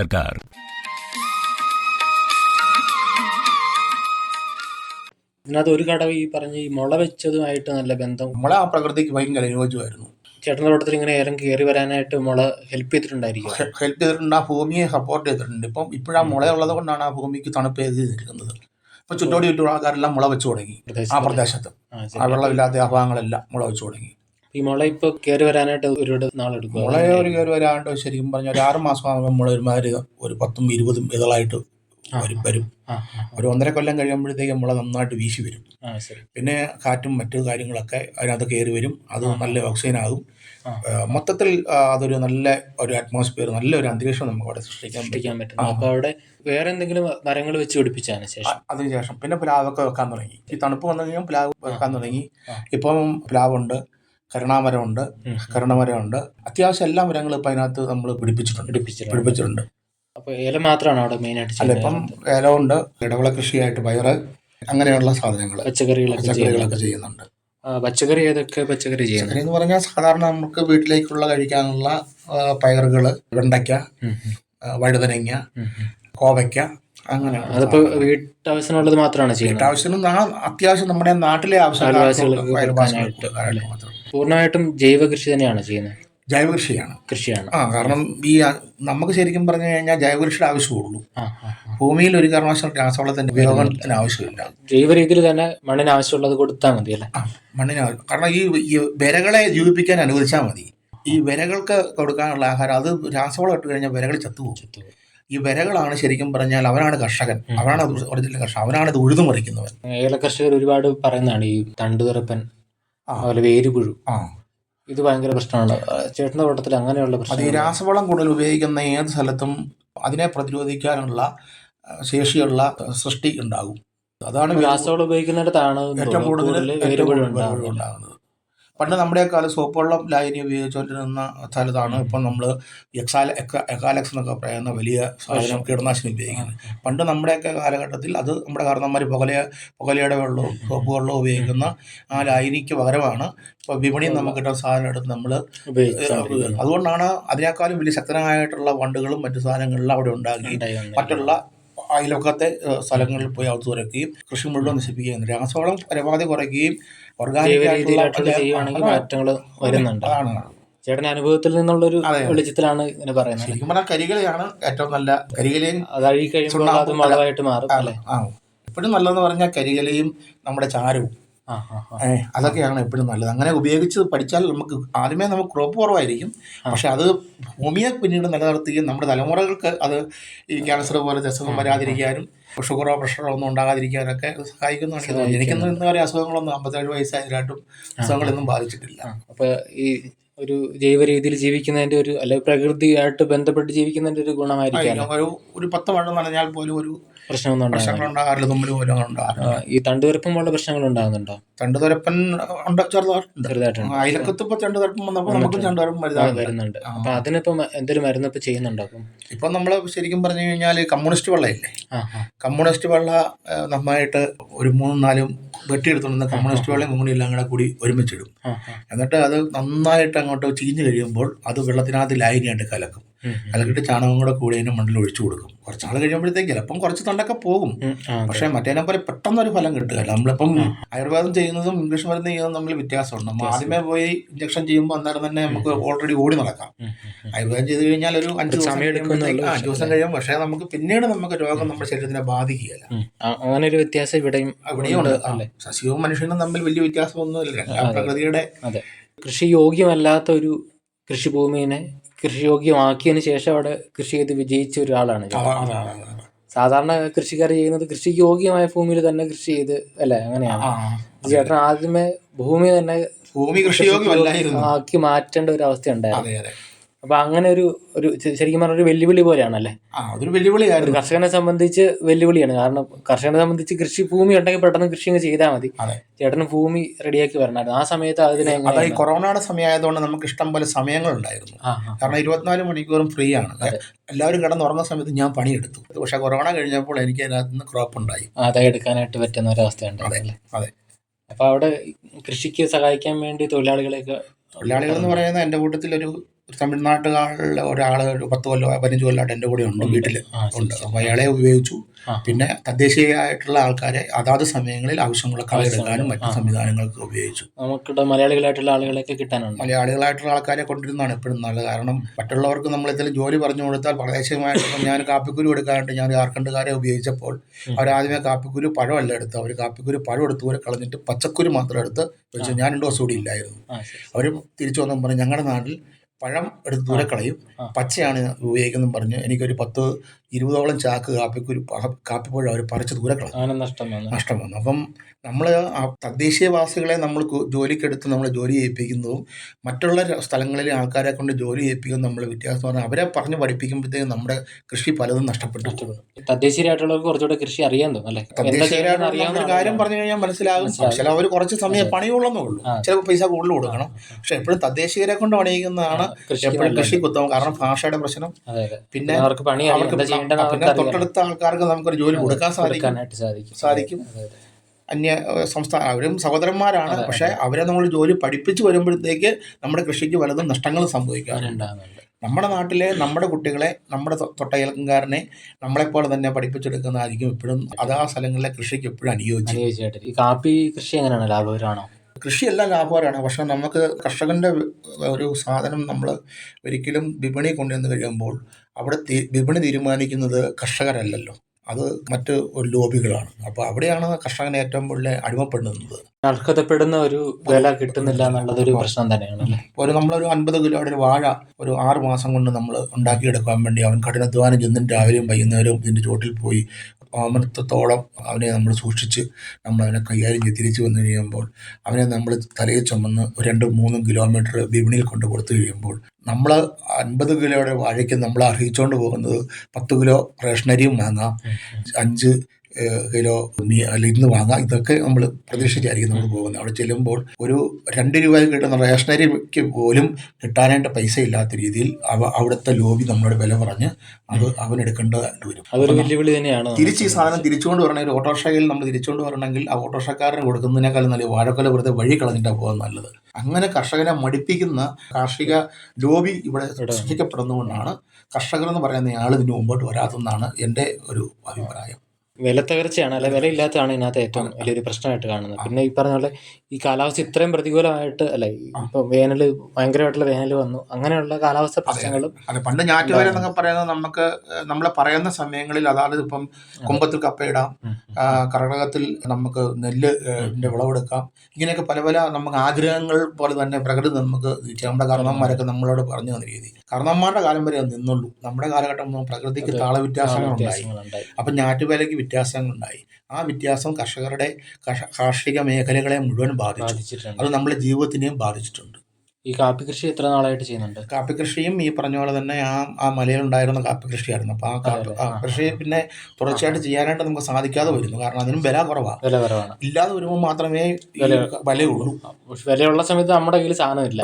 സർക്കാർ ഇതിനകത്ത് ഒരു കടവ് ഈ പറഞ്ഞ ഈ മുള വെച്ചതുമായിട്ട് നല്ല ബന്ധം നമ്മളെ ആ പ്രകൃതിക്ക് ഭയങ്കര അനുയോജ്യമായിരുന്നു. ചേട്ടന്റെ തോട്ടത്തിൽ ഇങ്ങനെ ഏലം കയറി വരാനായിട്ട് മുള ഹെൽപ്പ് ചെയ്തിട്ടുണ്ടായിരിക്കും. ഹെൽപ്പ് ചെയ്തിട്ടുണ്ട്. ആ ഭൂമിയെ സപ്പോർട്ട് ചെയ്തിട്ടുണ്ട്. ഇപ്പം ഇപ്പോഴാ മുള ഉള്ളത് കൊണ്ടാണ് ആ ഭൂമിക്ക് തണുപ്പ് ചെയ്തിരിക്കുന്നത്. ഇപ്പൊ ചുറ്റോടി ചുറ്റും ആൾക്കാരെല്ലാം മുള വെച്ചു തുടങ്ങി. ആ പ്രദേശത്ത്. ആ വെള്ളമില്ലാത്ത അഭാവങ്ങളെല്ലാം മുള വെച്ചു തുടങ്ങി. ഈ മുള ഇപ്പൊ കയറി വരാനായിട്ട് ഒരുപാട് നാളെടുക്കും. മുള ഒരു കയറി വരാണ്ട് ശരിക്കും പറഞ്ഞാൽ ഒരു ആറ് മാസം ആകുമ്പോൾ മുള ഒരുമാതിരി ഒരു പത്തും ഇരുപതും ഇതളായിട്ട് വരും വരും. ഒരു ഒന്നര കൊല്ലം കഴിയുമ്പോഴത്തേക്ക് മുള നന്നായിട്ട് വീശി വരും. പിന്നെ കാറ്റും മറ്റു കാര്യങ്ങളൊക്കെ അതിനകത്ത് കയറി വരും. അത് നല്ല ഓക്സിജൻ ആകും. മൊത്തത്തിൽ അതൊരു നല്ല ഒരു അറ്റ്മോസ്ഫിയർ നല്ല ഒരു അന്തരീക്ഷം നമുക്ക് അവിടെ സൃഷ്ടിക്കാൻ പറ്റും. പറ്റുന്നു അപ്പൊ അവിടെ വേറെ എന്തെങ്കിലും മരങ്ങൾ വെച്ച് പിടിപ്പിച്ചതിന് ശേഷം? അതിനുശേഷം പിന്നെ പ്ലാവൊക്കെ വെക്കാൻ തുടങ്ങി. ഈ തണുപ്പ് വന്നു കഴിഞ്ഞാൽ പ്ലാവ് വെക്കാൻ തുടങ്ങി. ഇപ്പം പ്ലാവുണ്ട്. കരുണാമരമുണ്ട്. കരുണമരമുണ്ട്. അത്യാവശ്യം എല്ലാ മരങ്ങളും ഇപ്പം അതിനകത്ത് നമ്മൾ പിടിപ്പിച്ചിട്ടുണ്ട്. പിടിപ്പിച്ചിട്ടുണ്ട്. പിടിപ്പിച്ചിട്ടുണ്ട്. അപ്പൊ ഏലം മാത്രമാണ് അവിടെ മെയിൻ ആയിട്ട് അല്ല ഇപ്പം ഏല ഉണ്ട് ഇടവള കൃഷിയായിട്ട് പയറ് അങ്ങനെയുള്ള സാധനങ്ങൾ ചെയ്യുന്നത് പച്ചക്കറികളൊക്കെ ചെയ്യുന്നുണ്ട്. പച്ചക്കറി ഏതൊക്കെ പച്ചക്കറി ചെയ്യുന്നത്? പച്ചക്കറി എന്ന് പറഞ്ഞാൽ സാധാരണ നമുക്ക് വീട്ടിലേക്കുള്ള കഴിക്കാനുള്ള പയറുകൾ വെണ്ടയ്ക്ക വഴുതനങ്ങ. കോവയ്ക്ക അങ്ങനെ അതിപ്പോ വീട്ടാവശ്യമുള്ളത് മാത്രമാണ് ചെയ്യുന്നത്? വീട്ടാവശ്യത്തിന് അത്യാവശ്യം നമ്മുടെ നാട്ടിലെ ആവശ്യമുള്ള മാത്രം പൂർണമായിട്ടും ജൈവ കൃഷി തന്നെയാണ് ചെയ്യുന്നത്? ജൈവ കൃഷിയാണ്. കൃഷിയാണ് ആ കാരണം ഈ നമുക്ക് ശരിക്കും പറഞ്ഞു കഴിഞ്ഞാൽ ജൈവ കൃഷിയുടെ ആവശ്യമുള്ളൂ. ഭൂമിയിൽ ഒരു കാരണവശാലും രാസവളത്തിന്റെ ഉപയോഗത്തിന് ആവശ്യമില്ല. ജൈവ രീതിയിൽ തന്നെ മണ്ണിന് ആവശ്യമുള്ളത് കൊടുത്താൽ മതി അല്ലേ? മണ്ണിന് കാരണം ഈ ഈ വിരകളെ ജീവിപ്പിക്കാൻ അനുവദിച്ചാൽ മതി. ഈ വിരകൾക്ക് കൊടുക്കാനുള്ള ആഹാരം അത് രാസവളം ഇട്ട് കഴിഞ്ഞാൽ വിരകൾ ചത്തുപോകും. ഈ വിരകളാണ് ശരിക്കും പറഞ്ഞാൽ അവനാണ് കർഷകൻ. അവനാണ് ഒറിജിനൽ കർഷകൻ. അവനാണ് ഇത് ഉഴുതു മറിക്കുന്നവൻ ഏല കർഷകർ ഒരുപാട് പറയുന്നതാണ് ഈ തണ്ടുതുറപ്പൻ ആ. അതുപോലെ വേരുപുഴു ആ. ഇത് ഭയങ്കര പ്രശ്നമാണ്. ചേട്ടന്റെ തോട്ടത്തിൽ അങ്ങനെയുള്ള അത് ഈ പ്രശ്നം രാസവളം കൂടുതൽ ഉപയോഗിക്കുന്ന ഏത് സ്ഥലത്തും അതിനെ പ്രതിരോധിക്കാനുള്ള ശേഷിയുള്ള സൃഷ്ടി ഉണ്ടാകും. അതാണ് രാസവളം ഉപയോഗിക്കുന്നിടത്താണ് ഏറ്റവും കൂടുതൽ ഏറ്റവും കൂടുതൽ ഉണ്ടാകുന്നത്. പണ്ട് നമ്മുടെ കാലം സോപ്പ് വെള്ളം ലായനി ഉപയോഗിച്ചുകൊണ്ടിരുന്ന സ്ഥലത്താണ് ഇപ്പം നമ്മൾ എക്സാല എക്ക- എക്കാലക്സ് എന്നൊക്കെ പറയുന്ന വലിയ സാധനം കീടനാശിനി ഉപയോഗിക്കുന്നത്. പണ്ട് നമ്മുടെയൊക്കെ കാലഘട്ടത്തിൽ അത് നമ്മുടെ കാരണന്മാർ പുകല പുകലയുടെ വെള്ളവും സോപ്പ് വെള്ളവും ഉപയോഗിക്കുന്ന ആ ലായനിക്ക് പകരമാണ് ഇപ്പോൾ വിപണിയിൽ നമുക്ക് കിട്ടുന്ന സാധനം എടുത്ത് നമ്മൾ. അതുകൊണ്ടാണ് അതിനേക്കാളും വലിയ ശക്തനായിട്ടുള്ള വണ്ടുകളും മറ്റു സാധനങ്ങളിലും അവിടെ ഉണ്ടാക്കി മറ്റുള്ള അയലൊക്കത്തെ ഏഹ്, സ്ഥലങ്ങളിൽ പോയി അകത്ത് തുരക്കുകയും കൃഷി മുഴുവൻ നശിപ്പിക്കുകയും രാസവളം പരമാവധി കുറയ്ക്കുകയും ഓർഗാനിക് മാറ്റങ്ങൾ വരുന്നുണ്ട്. അതാണ് ചേട്ടന്റെ അനുഭവത്തിൽ നിന്നുള്ള ഒരു. വെളിച്ചത്തിലാണ് ഇങ്ങനെ പറയുന്നത്. ശരിക്കും പറഞ്ഞാൽ കരികലയാണ് ഏറ്റവും നല്ല കരികലയും അത് അഴുകി കഴിയുമ്പോൾ അത് വളമായിട്ട് മാറും അല്ലേ? ആ. എപ്പോഴും നല്ലതെന്ന് പറഞ്ഞാൽ കരികലയും നമ്മുടെ ചാരവും. അതൊക്കെയാണ് എപ്പോഴും നല്ലത്. അങ്ങനെ ഉപയോഗിച്ച് പഠിച്ചാൽ നമുക്ക് ആദ്യമേ നമുക്ക് ക്രോപ്പ് കുറവായിരിക്കും. പക്ഷെ അത് ഭൂമിയെ പിന്നീട് നിലനിർത്തുകയും നമ്മുടെ തലമുറകൾക്ക് അത് ഈ ക്യാൻസർ പോലെ അസുഖം വരാതിരിക്കാനും ഷുഗറോ പ്രഷറോ ഒന്നും ഉണ്ടാകാതിരിക്കാനൊക്കെ ഒക്കെ സഹായിക്കുന്നു ഇത്. എനിക്കൊന്നും ഇന്ന് വരെ അസുഖങ്ങളൊന്നും അമ്പത്തേഴ് വയസ്സായതിലായിട്ടും അസുഖങ്ങളൊന്നും ബാധിച്ചിട്ടില്ല. അപ്പോൾ അപ്പൊ ഈ ഒരു ജൈവ രീതിയിൽ ജീവിക്കുന്നതിന്റെ ഒരു അല്ലെ പ്രകൃതിയായിട്ട് ബന്ധപ്പെട്ട് ജീവിക്കുന്നതിന്റെ ഒരു ഗുണമായിരിക്കും ഒരു ഒരു പത്ത് മഴ നനഞ്ഞാൽ പോലും ഒരു പ്രശ്നമൊന്നും ഉണ്ടാകാറില്ല. തുമ്മൽ പോലും ഉണ്ടാകാറില്ല. ഈ തണ്ടുതുരപ്പം പോലുള്ള പ്രശ്നങ്ങൾ ഉണ്ടാകുന്നുണ്ടോ? തണ്ടുതുരപ്പൻ ഉണ്ട് ചെറുതായിട്ടുണ്ട്. അയലക്കത്ത് ഇപ്പൊ തണ്ടുതുരപ്പം വന്നപ്പോൾ നമുക്ക് തണ്ടുതുരപ്പം വരുന്നുണ്ട്. അപ്പൊ അതിനിപ്പോ എന്തൊരു മരുന്ന് ഇപ്പൊ ചെയ്യുന്നുണ്ടോ ഇപ്പൊ നമ്മൾ നമ്മൾ ശരിക്കും പറഞ്ഞു കഴിഞ്ഞാൽ കമ്മ്യൂണിസ്റ്റ് വെള്ളമില്ലേ കമ്മ്യൂണിസ്റ്റ് വെള്ള നന്നായിട്ട് ഒരു മൂന്നും നാലും വെട്ടിയെടുത്തുകൊണ്ട് കമ്മ്യൂണിസ്റ്റ് വെള്ളം കൂടി എല്ലാം കൂടെ കൂടി ഒരുമിച്ചിടും. എന്നിട്ട് അത് നന്നായിട്ട് അങ്ങോട്ട് ചീഞ്ഞു കഴിയുമ്പോൾ അത് വെള്ളത്തിനകത്ത് ലായനിയായിട്ട് കലക്കും. കലക്കിട്ട് ചാണകം കൂടെ കൂടി അതിന്റെ മണ്ണിൽ ഒഴിച്ചു കൊടുക്കും. കുറച്ച് നാൾ കഴിയുമ്പോഴത്തേക്ക് ചിലപ്പം കുറച്ച് തണ്ടൊക്കെ പോകും. പക്ഷെ മറ്റേനെ പോലെ പെട്ടെന്ന് ഒരു ഫലം കിട്ടുകയില്ല. നമ്മളിപ്പം ആയുർവേദം ചെയ്യുന്നതും ഇംഗ്ലീഷ് മരുന്ന് ചെയ്യുന്നതും തമ്മിൽ വ്യത്യാസമുണ്ട്. നമ്മൾ ആദ്യമേ പോയി ഇഞ്ചക്ഷൻ ചെയ്യുമ്പോൾ അന്നേരം തന്നെ നമുക്ക് ഓൾറെഡി ഓടി നടക്കാം. ആയുർവേദം ചെയ്ത് കഴിഞ്ഞാൽ ഒരു അഞ്ച് ദിവസം കഴിയുമ്പോഴത്തേക്ക് അഞ്ച് ദിവസം കഴിയും പക്ഷേ നമുക്ക് പിന്നീട് നമുക്ക് രോഗം നമ്മുടെ ശരീരത്തിനെ ബാധിക്കുകയല്ല. അങ്ങനെ ഒരു വ്യത്യാസം ഇവിടെയും അവിടെയും ഉണ്ട്. സസ്യവും മനുഷ്യനും തമ്മിൽ വലിയ വ്യത്യാസമൊന്നുമില്ല. എല്ലാം പ്രകൃതിയുടെ കൃഷി യോഗ്യമല്ലാത്ത ഒരു കൃഷിഭൂമിനെ കൃഷിയോഗ്യമാക്കിയതിന് ശേഷം അവിടെ കൃഷി ചെയ്ത് വിജയിച്ച ഒരാളാണ്. സാധാരണ കൃഷിക്കാർ ചെയ്യുന്നത് കൃഷിക്ക് യോഗ്യമായ ഭൂമിയിൽ തന്നെ കൃഷി ചെയ്ത് അല്ലേ? അങ്ങനെയാണ്. ചേട്ടൻ ആദ്യമേ ഭൂമി തന്നെ ഭൂമി കൃഷിയോഗ്യമല്ലായിരുന്നു. ആക്കി മാറ്റേണ്ട ഒരു അവസ്ഥ ഉണ്ടായിരുന്നു അപ്പൊ അങ്ങനെ ഒരു ഒരു ശരിക്കും പറഞ്ഞ ഒരു വെല്ലുവിളി പോലെയാണല്ലേ? ആ അതൊരു വെല്ലുവിളിയായിരുന്നു. കർഷകനെ സംബന്ധിച്ച് വെല്ലുവിളിയാണ്. കാരണം കർഷകനെ സംബന്ധിച്ച് കൃഷി ഭൂമി ഉണ്ടെങ്കിൽ പെട്ടെന്ന് കൃഷി അങ്ങ് ചെയ്താൽ മതി. ചേട്ടന് ഭൂമി റെഡിയാക്കി വരണമായിരുന്നു ആ സമയത്ത് അതിനെ അതാ ഈ കൊറോണയുടെ സമയമായതുകൊണ്ട് നമുക്ക് ഇഷ്ടം പോലെ സമയങ്ങളുണ്ടായിരുന്നു. കാരണം ഇരുപത്തിനാല് മണിക്കൂറും ഫ്രീ ആണ്. എല്ലാവരും കിടന്നുറങ്ങുന്ന സമയത്ത് ഞാൻ പണിയെടുത്തു. പക്ഷെ കൊറോണ കഴിഞ്ഞപ്പോൾ എനിക്ക് അതിനകത്ത് നിന്ന് ക്രോപ്പ് ഉണ്ടായി. അതായത് എടുക്കാനായിട്ട് പറ്റുന്ന ഒരവസ്ഥ അതെ ഉണ്ടായിരുന്നല്ലേ? അതെ അപ്പൊ അവിടെ കൃഷിക്ക് സഹായിക്കാൻ വേണ്ടി തൊഴിലാളികളെയൊക്കെ തൊഴിലാളികൾ എന്ന് പറയുന്നത് എന്റെ കൂട്ടത്തിൽ ഒരു ഒരു തമിഴ്നാട്ടുകാരിലെ ഒരാൾ ഒരു പത്ത് കൊല്ലം പതിനഞ്ച് കൊല്ലമായിട്ട് എന്റെ കൂടെ ഉണ്ട് വീട്ടിൽ ഉണ്ട്. അപ്പോൾ അയാളെ ഉപയോഗിച്ചു. പിന്നെ തദ്ദേശീയമായിട്ടുള്ള ആൾക്കാരെ അതാത് സമയങ്ങളിൽ ആവശ്യമുള്ള കളയെടുക്കാനും മറ്റു. സംവിധാനങ്ങൾക്ക് ഉപയോഗിച്ചു. നമുക്കിവിടെ മലയാളികളായിട്ടുള്ള ആളുകളൊക്കെ കിട്ടാനുണ്ട്. മലയാളികളായിട്ടുള്ള ആൾക്കാരെ കൊണ്ടിരുന്നതാണ് എപ്പോഴും നല്ലത്. കാരണം മറ്റുള്ളവർക്ക് നമ്മൾ എന്തെങ്കിലും ജോലി പറഞ്ഞു കൊടുത്താൽ പ്രാദേശികമായിട്ട് ഞാൻ കാപ്പിക്കുരു എടുക്കാനായിട്ട് ഞാൻ ജാർഖണ്ഡുകാരെ ഉപയോഗിച്ചപ്പോൾ അവരാദ്യമേ കാപ്പിക്കുരു പഴമല്ല എടുത്ത്. അവർ കാപ്പിക്കുരു പഴം എടുത്ത് പോലെ കളഞ്ഞിട്ട് പച്ചക്കുരു മാത്രം എടുത്ത് വെച്ചു. ഞാൻ രണ്ട് ദിവസം കൂടി ഇല്ലായിരുന്നു. അവർ തിരിച്ചു വന്നു പറഞ്ഞു ഞങ്ങളുടെ നാട്ടിൽ പഴം എടുത്ത് ദൂരെ കളയും. പച്ചയാണ് ഉപയോഗിക്കുന്നതെന്ന് പറഞ്ഞ്. എനിക്കൊരു പത്ത് ഇരുപതോളം ചാക്ക് കാപ്പിക്കുരു കാപ്പിപ്പുഴ അവർ പറിച്ച് ദൂരെ കളഞ്ഞു. നഷ്ടം വന്നു. നഷ്ടം വന്നു. അപ്പം നമ്മൾ തദ്ദേശീയവാസികളെ നമ്മൾ ജോലിക്കെടുത്ത് നമ്മൾ ജോലി ചെയ്യിപ്പിക്കുന്നതും മറ്റുള്ള സ്ഥലങ്ങളിലെ ആൾക്കാരെ കൊണ്ട് ജോലി ചെയ്യിപ്പിക്കുന്ന നമ്മൾ വ്യത്യാസം പറഞ്ഞാൽ അവരെ പറഞ്ഞ് പഠിപ്പിക്കുമ്പോഴത്തേക്കും നമ്മുടെ കൃഷി പലതും നഷ്ടപ്പെട്ടു. തദ്ദേശീയരായിട്ടുള്ളവർക്ക് കുറച്ചുകൂടെ കൃഷി അറിയാൻ തോന്നും അല്ലേ? തദ്ദേശീയരായിട്ടുള്ള കാര്യം പറഞ്ഞു കഴിഞ്ഞാൽ മനസ്സിലാകും. ചില അവർ കുറച്ച് സമയം പണിയുള്ളൂ പണിയുള്ളെന്നേ ഉള്ളൂ. ചിലപ്പോൾ പൈസ കൂടുതൽ കൊടുക്കണം. പക്ഷെ എപ്പോഴും തദ്ദേശീയരെ കൊണ്ട് പണിയിക്കുന്നതാണ് കൃഷിക്ക് എപ്പോഴും കൃഷി കുത്തം കാരണം ഭാഷയുടെ പ്രശ്നം. പിന്നെ അവർക്ക് പണി പിന്നെ തൊട്ടടുത്ത ആൾക്കാർക്ക് നമുക്കൊരു ജോലി കൊടുക്കാൻ സാധിക്കും. സാധിക്കും. അന്യ സംസ്ഥാന അവരും സഹോദരന്മാരാണ്. പക്ഷേ അവരെ നമ്മൾ ജോലി പഠിപ്പിച്ച് വരുമ്പോഴത്തേക്ക് നമ്മുടെ കൃഷിക്ക് പലതും നഷ്ടങ്ങൾ സംഭവിക്കാറുണ്ട്. നമ്മുടെ നാട്ടിലെ നമ്മുടെ കുട്ടികളെ നമ്മുടെ തൊട്ടയൽക്കാരനെ നമ്മളെപ്പോലെ തന്നെ പഠിപ്പിച്ചെടുക്കുന്നതായിരിക്കും എപ്പോഴും അതാ സ്ഥലങ്ങളിലെ കൃഷിക്ക് എപ്പോഴും അനുയോജ്യം. അനുയോജ്യമായിട്ട്. ഈ കാപ്പി കൃഷി എങ്ങനെയാണ്? ലാഭകരമാണോ? കൃഷിയെല്ലാം ലാഭകരമാണ്. പക്ഷെ നമുക്ക് കർഷകന്റെ ഒരു സാധനം നമ്മൾ ഒരിക്കലും വിപണി കൊണ്ടുവന്ന് കഴിയുമ്പോൾ അവിടെ വിപണി തീരുമാനിക്കുന്നത് കർഷകരല്ലല്ലോ. അത് മറ്റ് ഒരു ലോബികളാണ്. അപ്പോൾ അവിടെയാണ് കർഷകൻ ഏറ്റവും കൂടുതൽ അടിമപ്പെടുന്നത്. അർഹതപ്പെടുന്ന ഒരു വില കിട്ടുന്നില്ല എന്നുള്ളത് ഒരു പ്രശ്നം തന്നെയാണ് ഒരു നമ്മളൊരു അൻപത് കിലോയുടെ ഒരു വാഴ ഒരു ആറ് മാസം കൊണ്ട് നമ്മൾ ഉണ്ടാക്കിയെടുക്കാൻ വേണ്ടി അവൻ കഠിനാധ്വാനം ചെന്നും രാവിലെയും വൈകുന്നേരവും ഇതിന്റെ ചോട്ടിൽ പോയി അമൃത്തത്തോളം അവനെ നമ്മൾ സൂക്ഷിച്ച് നമ്മൾ അവനെ കൈകാര്യം ചെയ്ത് തിരിച്ചു വന്നു കഴിയുമ്പോൾ അവനെ നമ്മൾ തലയിൽ ചുമന്ന് രണ്ട് മൂന്നും കിലോമീറ്റർ വിപണിയിൽ കൊണ്ട് കൊടുത്തു കഴിയുമ്പോൾ നമ്മൾ അൻപത് കിലോയുടെ വാഴയ്ക്ക് നമ്മൾ അർഹിച്ചുകൊണ്ട് പോകുന്നത് പത്ത് കിലോ റേഷനരിയും വാങ്ങാം. അഞ്ച് കിലോ മീ അല്ല ഇന്ന് വാങ്ങാം. ഇതൊക്കെ നമ്മൾ പ്രതീക്ഷിച്ചായിരിക്കും നമ്മൾ പോകുന്നത്. അവിടെ ചെല്ലുമ്പോൾ ഒരു രണ്ട് രൂപ കിട്ടുന്ന റേഷനരിക്ക് പോലും കിട്ടാനായിട്ട് പൈസ ഇല്ലാത്ത രീതിയിൽ അവ അവിടുത്തെ ലോബി നമ്മളോട് വില പറഞ്ഞ് അത് അവൻ എടുക്കേണ്ടതായിട്ട് വരും. അതൊരു വെല്ലുവിളി തന്നെയാണ്. തിരിച്ച് ഈ സാധനം തിരിച്ചുകൊണ്ട് വരണമെങ്കിൽ ഓട്ടോറിക്ഷയിൽ നമ്മൾ തിരിച്ചുകൊണ്ട് വരണമെങ്കിൽ ആ ഓട്ടോറിക്ഷക്കാരന് കൊടുക്കുന്നതിനേക്കാളും നല്ല വാഴക്കൊല വെറുതെ വഴി കളഞ്ഞിട്ടാണ് പോകാൻ നല്ലത്. അങ്ങനെ കർഷകനെ മടിപ്പിക്കുന്ന കാർഷിക ലോബി ഇവിടെ സൃഷ്ടിക്കപ്പെടുന്നതുകൊണ്ടാണ് കർഷകർ എന്ന് പറയുന്ന ആൾ ഇതിന് മുമ്പോട്ട് വരാത്തെന്നാണ് എന്റെ ഒരു അഭിപ്രായം. വില തകർച്ചയാണ് അല്ലെ വില ഇല്ലാത്തതാണ് ഇതിനകത്ത് ഏറ്റവും വലിയൊരു പ്രശ്നമായിട്ട് കാണുന്നത്. പിന്നെ ഈ പറഞ്ഞ പോലെ ഈ കാലാവസ്ഥ ഇത്രയും പ്രതികൂലമായിട്ട് അല്ലെ ഇപ്പൊ വേനൽ ഭയങ്കരമായിട്ടുള്ള വേനൽ വന്നു. അങ്ങനെയുള്ള കാലാവസ്ഥ പ്രശ്നങ്ങളും അതെ പണ്ട് ഞാറ്റുവേല എന്നൊക്കെ പറയുന്നത് നമുക്ക് നമ്മൾ നമ്മളെ പറയുന്ന സമയങ്ങളിൽ അതായത് ഇപ്പം കുമ്പത്തിൽ കപ്പയിടാം ഇടാം കർക്കിടകത്തിൽ നമുക്ക് നെല്ല് വിളവെടുക്കാം. ഇങ്ങനെയൊക്കെ പല പല നമുക്ക് ആഗ്രഹങ്ങൾ പോലെ തന്നെ പ്രകൃതി നമുക്ക്. നമ്മുടെ കർണന്മാരൊക്കെ നമ്മളോട് പറഞ്ഞു തന്ന രീതി. കർണന്മാരുടെ കാലം വരെ അത് നിന്നുള്ളൂ. നമ്മുടെ കാലഘട്ടം പ്രകൃതിക്ക് താള വ്യത്യാസങ്ങളുണ്ടായി. അപ്പം ഞാറ്റുവേലയ്ക്ക് വ്യത്യാസങ്ങളുണ്ടായി. ആ വ്യത്യാസം കർഷകരുടെ കർഷ- കാർഷിക മേഖലകളെ മുഴുവൻ ബാധിച്ചു. അത് നമ്മുടെ ജീവിതത്തിനെയും ബാധിച്ചിട്ടുണ്ട്. ഈ കാപ്പി കൃഷി എത്ര നാളായിട്ട് ചെയ്യുന്നുണ്ട്. കാപ്പി കൃഷിയും ഈ പറഞ്ഞ പോലെ തന്നെ ആ ആ മലയിലുണ്ടായിരുന്ന കാപ്പി കൃഷിയായിരുന്നു അപ്പോൾ ആ കാപ്പി ആ കൃഷി പിന്നെ തുടർച്ചയായിട്ട് ചെയ്യാനായിട്ട് നമുക്ക് സാധിക്കാതെ വരുന്നു. കാരണം അതിനും വില കുറവാണ് വില കുറവാണ്. ഇല്ലാതെ വരുമ്പോൾ മാത്രമേ വിലയുള്ളൂ. വിലയുള്ള സമയത്ത് നമ്മുടെ കയ്യിൽ സാധനമില്ല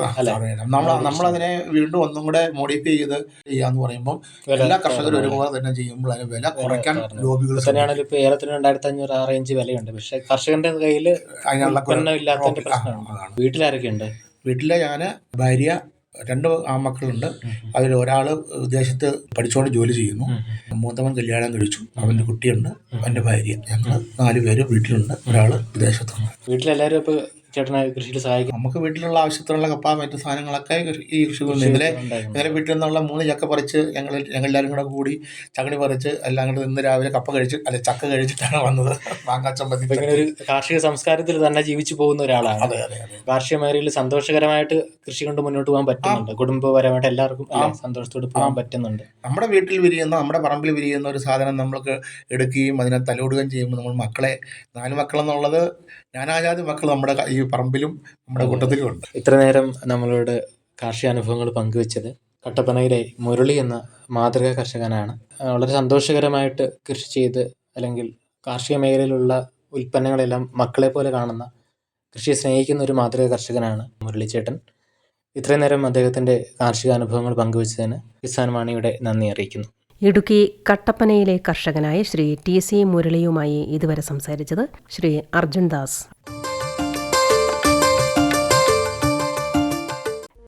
നമ്മൾ നമ്മളതിനെ വീണ്ടും ഒന്നും കൂടെ മോഡിഫൈ ചെയ്ത് ചെയ്യാന്ന് പറയുമ്പോൾ എല്ലാ കർഷകരും ഒരുപോലെ തന്നെ ചെയ്യുമ്പോൾ അതിന് വില കുറയ്ക്കാൻ ലോബികൾ തന്നെയാണെങ്കിലും ഇപ്പൊ ഏലത്തിന് രണ്ടായിരത്തി അഞ്ഞൂറ് ആ റേഞ്ച് വിലയുണ്ട്. പക്ഷെ കർഷകന്റെ കയ്യിൽ അതിനുള്ള ഇല്ലാത്തതിന്റെ പ്രശ്നമാണ് അതാണ്. വീട്ടിലെ ഞാൻ ഭാര്യ രണ്ട് ആമക്കളുണ്ട് അതിൽ ഒരാൾ വിദേശത്ത് പഠിച്ചുകൊണ്ട് ജോലി ചെയ്യുന്നു. മൂത്തവൻ കല്യാണം കഴിച്ചു. അവന്റെ കുട്ടിയുണ്ട്. അവന്റെ ഭാര്യ. ഞങ്ങൾ നാല് പേര് വീട്ടിലുണ്ട്. ഒരാൾ വിദേശത്തുണ്ട് വീട്ടിലെല്ലാരും ഇപ്പൊ ചേട്ടനെ കൃഷിയിൽ സഹായിക്കും. നമുക്ക് വീട്ടിലുള്ള ആവശ്യത്തിനുള്ള കപ്പ മറ്റു സാധനങ്ങളൊക്കെ ഈ കൃഷി കൊണ്ട് ഇന്നലെ ഇന്നലെ വീട്ടിൽ നിന്നുള്ള മൂന്ന് ചക്ക പറിച്ച് ഞങ്ങൾ ഞങ്ങൾ എല്ലാവരും കൂടെ കൂടി ചകണി പറിച്ച് എല്ലാം കൂടെ ഇന്ന് രാവിലെ കപ്പ കഴിച്ച് അല്ലെ ചക്ക കഴിച്ചിട്ടാണ് വന്നത്. മാങ്ങാച്ചമ്പതി അപ്പൊ ഇങ്ങനെ ഒരു കാർഷിക സംസ്കാരത്തിൽ തന്നെ ജീവിച്ചു പോകുന്ന ഒരാളാണ്. അതെ അതെ അതെ. കാർഷിക മേഖലയിൽ സന്തോഷകരമായിട്ട് കൃഷി കൊണ്ട് മുന്നോട്ട് പോകാൻ പറ്റുന്നുണ്ട്. കുടുംബപരമായിട്ട് എല്ലാവർക്കും സന്തോഷത്തോടെ പോകാൻ പറ്റുന്നുണ്ട്. നമ്മുടെ വീട്ടിൽ വിരിയുന്ന നമ്മുടെ പറമ്പിൽ വിരിയുന്ന ഒരു സാധനം നമ്മൾക്ക് എടുക്കുകയും അതിനെ തലോടുകയും ചെയ്യുമ്പോൾ നമ്മൾ മക്കളെ നാല് മക്കളെന്നുള്ളത് നാനാജാതി മക്കൾ നമ്മുടെ ഈ പറമ്പിലും നമ്മുടെ കൂട്ടത്തിലും ഉണ്ട്. ഇത്ര നേരം നമ്മളോട് കാർഷിക അനുഭവങ്ങൾ പങ്കുവച്ചത് കട്ടപ്പനയിലെ മുരളി എന്ന മാതൃകാ കർഷകനാണ്. വളരെ സന്തോഷകരമായിട്ട് കൃഷി ചെയ്ത് അല്ലെങ്കിൽ കാർഷിക മേഖലയിലുള്ള ഉൽപ്പന്നങ്ങളെല്ലാം മക്കളെ പോലെ കാണുന്ന കൃഷിയെ സ്നേഹിക്കുന്ന ഒരു മാതൃക കർഷകനാണ് മുരളിച്ചേട്ടൻ. ഇത്രയും നേരം അദ്ദേഹത്തിന്റെ കാർഷിക അനുഭവങ്ങൾ പങ്കുവച്ചതിന് കിസാൻ വാണിയുടെ നന്ദി അറിയിക്കുന്നു. ഇടുക്കി കട്ടപ്പനയിലെ കർഷകനായ ശ്രീ ടി സി മുരളിയുമായി ഇതുവരെ സംസാരിച്ചത് ശ്രീ അർജുൻ ദാസ്.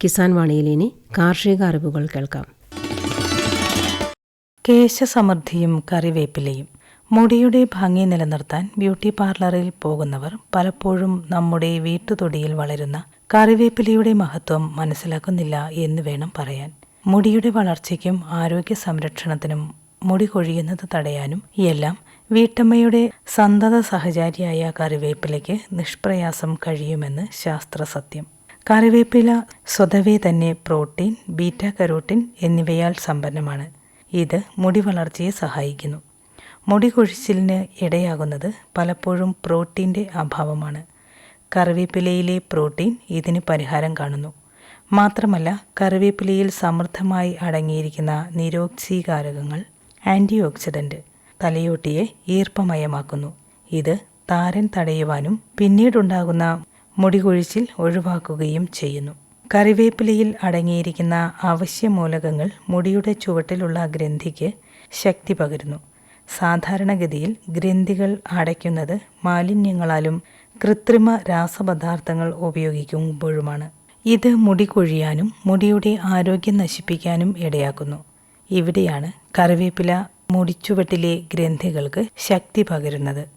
കിസാൻ വാണിയിൽ ഇനി കാർഷിക അറിവുകൾ കേൾക്കാം. കേശസമൃദ്ധിയും കറിവേപ്പിലയും മുടിയുടെ ഭംഗി നിലനിർത്താൻ ബ്യൂട്ടി പാർലറിൽ പോകുന്നവർ പലപ്പോഴും നമ്മുടെ വീട്ടുതൊടിയിൽ വളരുന്ന കറിവേപ്പിലയുടെ മഹത്വം മനസ്സിലാക്കുന്നില്ല എന്ന് വേണം പറയാൻ. മുടിയുടെ വളർച്ചയ്ക്കും ആരോഗ്യ സംരക്ഷണത്തിനും മുടി കൊഴിയുന്നത് തടയാനും എല്ലാം വീട്ടമ്മയുടെ സന്തത സഹചാരിയായ കറിവേപ്പിലയ്ക്ക് നിഷ്പ്രയാസം കഴിയുമെന്ന് ശാസ്ത്രസത്യം. കറിവേപ്പില സ്വതവേ തന്നെ പ്രോട്ടീൻ ബീറ്റ കരോട്ടിൻ എന്നിവയാൽ സമ്പന്നമാണ്. ഇത് മുടി വളർച്ചയെ സഹായിക്കുന്നു. മുടി കൊഴിച്ചിലിന് ഇടയാകുന്നത് പലപ്പോഴും പ്രോട്ടീന്റെ അഭാവമാണ്. കറിവേപ്പിലയിലെ പ്രോട്ടീൻ ഇതിന് പരിഹാരം കാണുന്നു. മാത്രമല്ല കറിവേപ്പിലയിൽ സമൃദ്ധമായി അടങ്ങിയിരിക്കുന്ന നിരോക്സീകാരകങ്ങൾ ആന്റി ഓക്സിഡന്റ് തലയോട്ടിയെ ഈർപ്പമയമാക്കുന്നു. ഇത് താരൻ തടയുവാനും പിന്നീടുണ്ടാകുന്ന മുടികൊഴിച്ചിൽ ഒഴിവാക്കുകയും ചെയ്യുന്നു. കറിവേപ്പിലയിൽ അടങ്ങിയിരിക്കുന്ന അവശ്യമൂലകങ്ങൾ മുടിയുടെ ചുവട്ടിലുള്ള ഗ്രന്ഥിക്ക് ശക്തി പകരുന്നു. സാധാരണഗതിയിൽ ഗ്രന്ഥികൾ അടയ്ക്കുന്നത് മാലിന്യങ്ങളാലും കൃത്രിമ രാസപദാർത്ഥങ്ങൾ ഉപയോഗിക്കുമ്പോഴുമാണ്. ഇത് മുടി കൊഴിയാനും മുടിയുടെ ആരോഗ്യം നശിപ്പിക്കാനും ഇടയാക്കുന്നു. ഇവിടെയാണ് കറിവേപ്പില മുടിച്ചുവട്ടിലെ ഗ്രന്ഥികൾക്ക് ശക്തി പകരുന്നത്.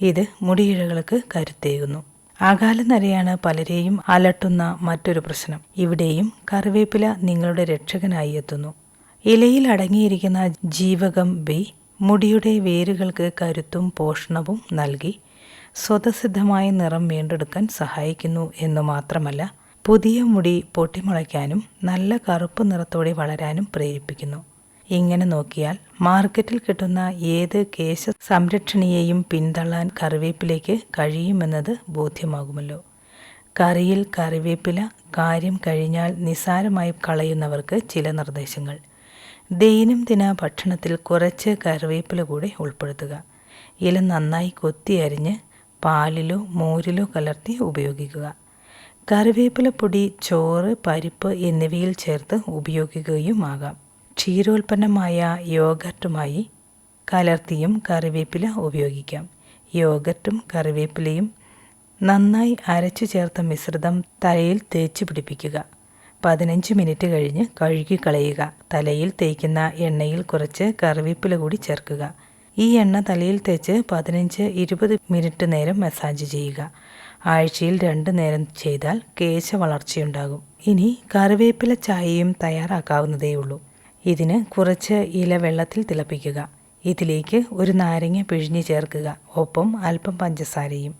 ഇത് മുടിയിഴകൾക്ക് കരുത്തേകുന്നു. അകാലനരയാണ് പലരെയും അലട്ടുന്ന മറ്റൊരു പ്രശ്നം. ഇവിടെയും കറിവേപ്പില നിങ്ങളുടെ രക്ഷകനായി എത്തുന്നു. ഇലയിൽ അടങ്ങിയിരിക്കുന്ന ജീവകം ബി മുടിയുടെ വേരുകൾക്ക് കരുത്തും പോഷണവും നൽകി സ്വതസിദ്ധമായ നിറം വീണ്ടെടുക്കാൻ സഹായിക്കുന്നു എന്നു മാത്രമല്ല പുതിയ മുടി പൊട്ടിമുളയ്ക്കാനും നല്ല കറുപ്പ് നിറത്തോടെ വളരാനും പ്രേരിപ്പിക്കുന്നു. ഇങ്ങനെ നോക്കിയാൽ മാർക്കറ്റിൽ കിട്ടുന്ന ഏത് കേശ സംരക്ഷണിയെയും പിന്തള്ളാൻ കറിവേപ്പിലേക്ക് കഴിയുമെന്നത് ബോധ്യമാകുമല്ലോ. കറിയിൽ കറിവേപ്പില കാര്യം കഴിഞ്ഞാൽ നിസ്സാരമായി കളയുന്നവർക്ക് ചില നിർദ്ദേശങ്ങൾ. ദൈനംദിന ഭക്ഷണത്തിൽ കുറച്ച് കറിവേപ്പില കൂടി ഉൾപ്പെടുത്തുക. ഇല നന്നായി കൊത്തി അരിഞ്ഞ് പാലിലോ മോരിലോ കലർത്തി ഉപയോഗിക്കുക. കറിവേപ്പില പൊടി ചോറ് പരിപ്പ് എന്നിവയിൽ ചേർത്ത് ഉപയോഗിക്കുകയുമാകാം ക്ഷീരോൽപ്പന്നമായ യോഗർട്ടുമായി കലർത്തിയും കറിവേപ്പില ഉപയോഗിക്കാം. യോഗർട്ടും കറിവേപ്പിലയും നന്നായി അരച്ചു ചേർത്ത മിശ്രിതം തലയിൽ തേച്ച് പിടിപ്പിക്കുക. പതിനഞ്ച് മിനിറ്റ് കഴിഞ്ഞ് കഴുകിക്കളയുക തലയിൽ തേക്കുന്ന എണ്ണയിൽ കുറച്ച് കറിവേപ്പില കൂടി ചേർക്കുക. ഈ എണ്ണ തലയിൽ തേച്ച് പതിനഞ്ച് ഇരുപത് മിനിറ്റ് നേരം മസാജ് ചെയ്യുക. ആഴ്ചയിൽ രണ്ട് നേരം ചെയ്താൽ കേശ വളർച്ചയുണ്ടാകും. ഇനി കറിവേപ്പില ചായയും തയ്യാറാക്കാവുന്നതേയുള്ളൂ. ഇതിന് കുറച്ച് ഇല വെള്ളത്തിൽ തിളപ്പിക്കുക. ഇതിലേക്ക് ഒരു നാരങ്ങ പിഴിഞ്ഞ് ചേർക്കുക. ഒപ്പം അല്പം പഞ്ചസാരയും.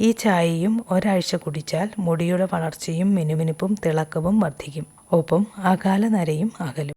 ഈ ചായയും ഒരാഴ്ച കുടിച്ചാൽ മുടിയുടെ വളർച്ചയും മിനുമിനുപ്പും തിളക്കവും വർദ്ധിക്കും. ഒപ്പം അകാല നരയും അകലും.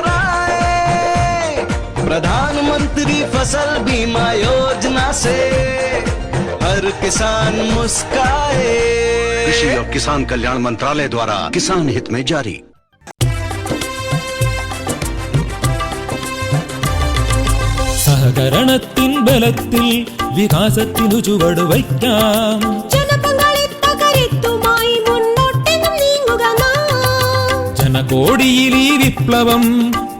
प्रधानमंत्री फसल बीमा योजना से हर किसान मुस्काए कृषि और किसान कल्याण मंत्रालय द्वारा किसान हित में जारी സഹകരണത്തിൻ ബലത്തിൽ വികാസത്തിനു ചുവട് വയ്ക്കാം ജനപങ്കാളിത്തകരുത്തുമായി മുന്നോട്ടെന്നും നീങ്ങുക നാം. ജനകോടിയിൽ ഈ വിപ്ലവം